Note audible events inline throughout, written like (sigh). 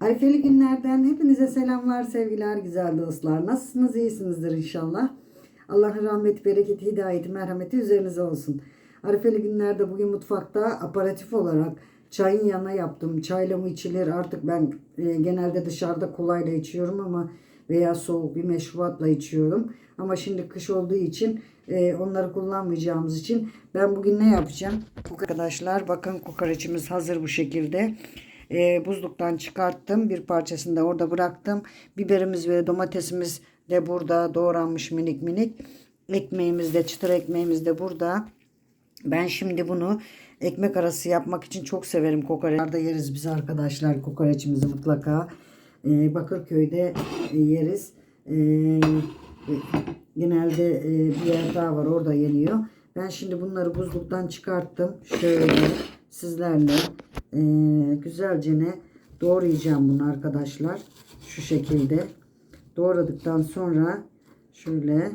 Arifeli günlerden hepinize selamlar, sevgiler, güzel dostlar. Nasılsınız? İyisinizdir inşallah. Allah'ın rahmeti, bereketi, hidayeti, merhameti üzerinize olsun. Arifeli günlerde bugün mutfakta aparatif olarak çayın yanına yaptım. Çayla mı içilir artık ben e, genelde dışarıda kolayla içiyorum ama veya soğuk bir meşrubatla içiyorum. Ama şimdi kış olduğu için e, onları kullanmayacağımız için ben bugün ne yapacağım? Arkadaşlar bakın kokoreçimiz hazır bu şekilde. E, buzluktan çıkarttım. Bir parçasını da orada bıraktım. Biberimiz ve domatesimiz de burada doğranmış minik minik. Ekmeğimiz de çıtır ekmeğimiz de burada. Ben şimdi bunu ekmek arası yapmak için çok severim kokoreçlerde yeriz biz arkadaşlar kokoreçimizi mutlaka. Ee, Bakırköy'de e, yeriz. Ee, genelde e, bir yer daha var orada yeniyor. Ben şimdi bunları buzluktan çıkarttım. Şöyle sizlerle e, güzelce ne doğrayacağım bunu arkadaşlar. Şu şekilde. Doğradıktan sonra şöyle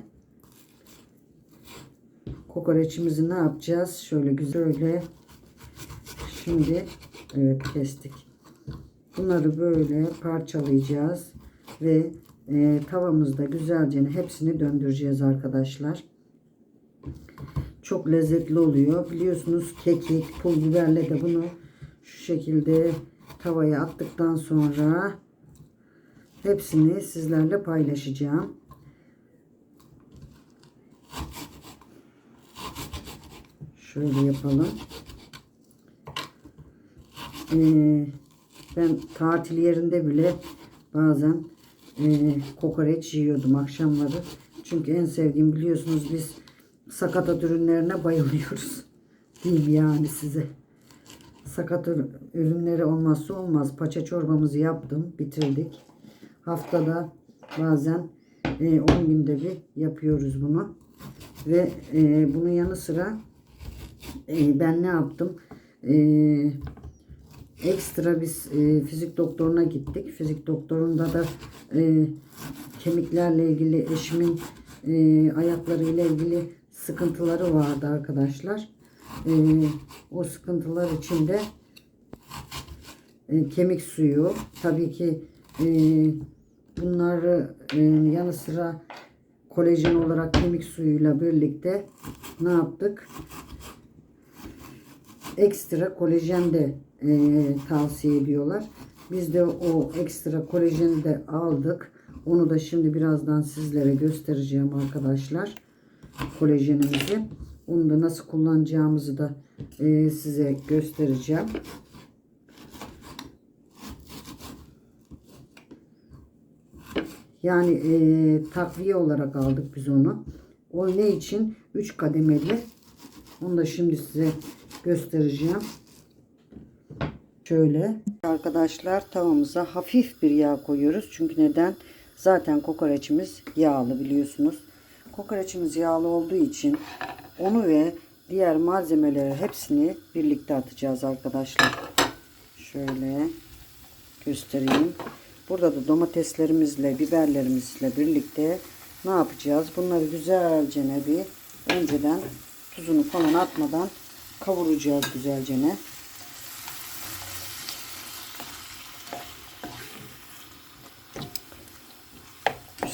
kokoreçimizi ne yapacağız? Şöyle güzel şimdi evet kestik. Bunları böyle parçalayacağız ve e, tavamızda güzelce hepsini döndüreceğiz arkadaşlar. Çok lezzetli oluyor. Biliyorsunuz kekik, pul biberle de bunu şu şekilde tavaya attıktan sonra hepsini sizlerle paylaşacağım. Şöyle yapalım. Ee, ben tatil yerinde bile bazen e, kokoreç yiyordum akşamları. Çünkü en sevdiğim biliyorsunuz biz sakatat ürünlerine bayılıyoruz. Diyeyim yani size. Sakat ürünleri olmazsa olmaz. Paça çorbamızı yaptım. Bitirdik. Haftada bazen e, 10 günde bir yapıyoruz bunu. Ve e, bunun yanı sıra e, ben ne yaptım? E, ekstra biz e, fizik doktoruna gittik. Fizik doktorunda da e, kemiklerle ilgili eşimin e, ayaklarıyla ilgili sıkıntıları vardı arkadaşlar. E, o sıkıntılar içinde e, kemik suyu tabii ki e, bunları e, yanı sıra kolajen olarak kemik suyuyla birlikte ne yaptık? Ekstra kolajen de e, tavsiye ediyorlar. Biz de o ekstra kolajeni de aldık. Onu da şimdi birazdan sizlere göstereceğim arkadaşlar. Kolajenimizi. Onu da nasıl kullanacağımızı da e, size göstereceğim. Yani e, takviye olarak aldık biz onu. O ne için? 3 kademeli. Onu da şimdi size göstereceğim. Şöyle arkadaşlar tavamıza hafif bir yağ koyuyoruz. Çünkü neden? Zaten kokoreçimiz yağlı biliyorsunuz. Kokoreçimiz yağlı olduğu için onu ve diğer malzemeleri hepsini birlikte atacağız arkadaşlar. Şöyle göstereyim. Burada da domateslerimizle, biberlerimizle birlikte ne yapacağız? Bunları güzelce bir önceden tuzunu falan atmadan kavuracağız güzelce.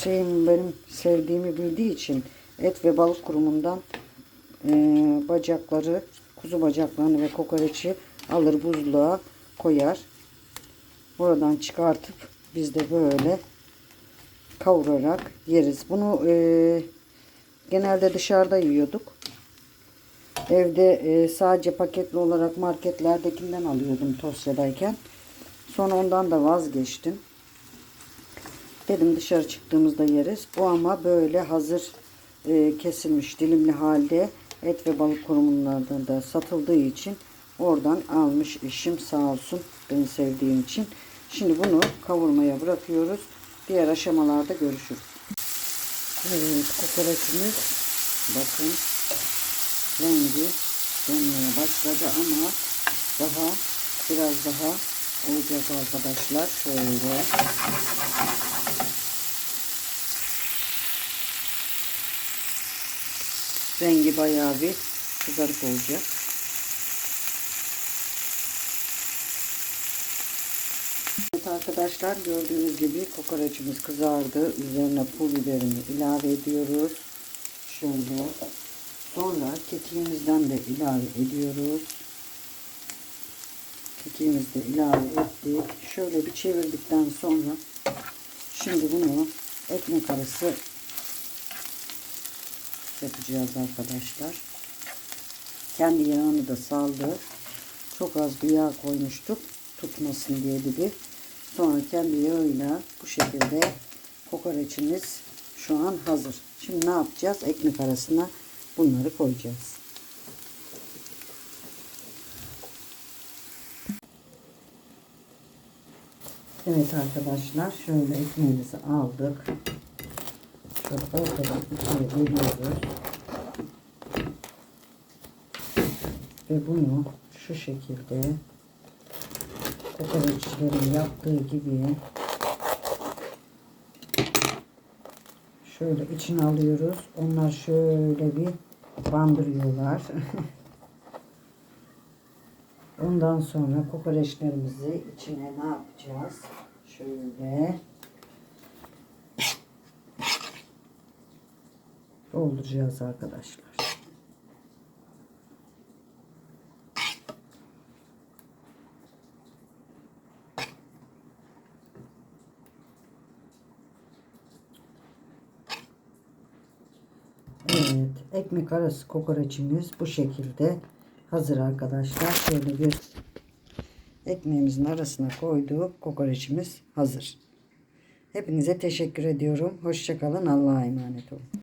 Hüseyin benim sevdiğimi bildiği için et ve balık kurumundan e, bacakları, kuzu bacaklarını ve kokoreçi alır buzluğa koyar. Buradan çıkartıp biz de böyle kavurarak yeriz. Bunu e, genelde dışarıda yiyorduk. Evde e, sadece paketli olarak marketlerdekinden alıyordum Tosya'dayken. Sonra ondan da vazgeçtim. Dedim dışarı çıktığımızda yeriz. Bu ama böyle hazır e, kesilmiş dilimli halde et ve balık kurumunlarda da satıldığı için oradan almış eşim sağ olsun beni sevdiğim için. Şimdi bunu kavurmaya bırakıyoruz. Diğer aşamalarda görüşürüz. Evet kokoreçimiz bakın rengi dönmeye başladı ama daha biraz daha olacak arkadaşlar. Şöyle. Rengi bayağı bir kızarık olacak. Evet arkadaşlar gördüğünüz gibi kokoreçimiz kızardı. Üzerine pul biberini ilave ediyoruz. Şöyle. Sonra kekiğimizden de ilave ediyoruz. Kekiğimizi de ilave ettik. Şöyle bir çevirdikten sonra şimdi bunu ekmek arası yapacağız arkadaşlar. Kendi yağını da saldı. Çok az bir yağ koymuştuk tutmasın diye dedi. Sonra kendi yağıyla bu şekilde kokoreçimiz şu an hazır. Şimdi ne yapacağız? Ekmek arasına bunları koyacağız. Evet arkadaşlar şöyle ekmeğimizi aldık. Şöyle ortadan ikiye bölüyoruz. Ve bunu şu şekilde kokoreççilerin yaptığı gibi şöyle içine alıyoruz. Onlar şöyle bir bandırıyorlar. (laughs) Ondan sonra kokoreçlerimizi içine ne yapacağız? Şöyle dolduracağız arkadaşlar. Evet, ekmek arası kokoreçimiz bu şekilde hazır arkadaşlar. Şöyle bir ekmeğimizin arasına koyduk. Kokoreçimiz hazır. Hepinize teşekkür ediyorum. Hoşçakalın. Allah'a emanet olun.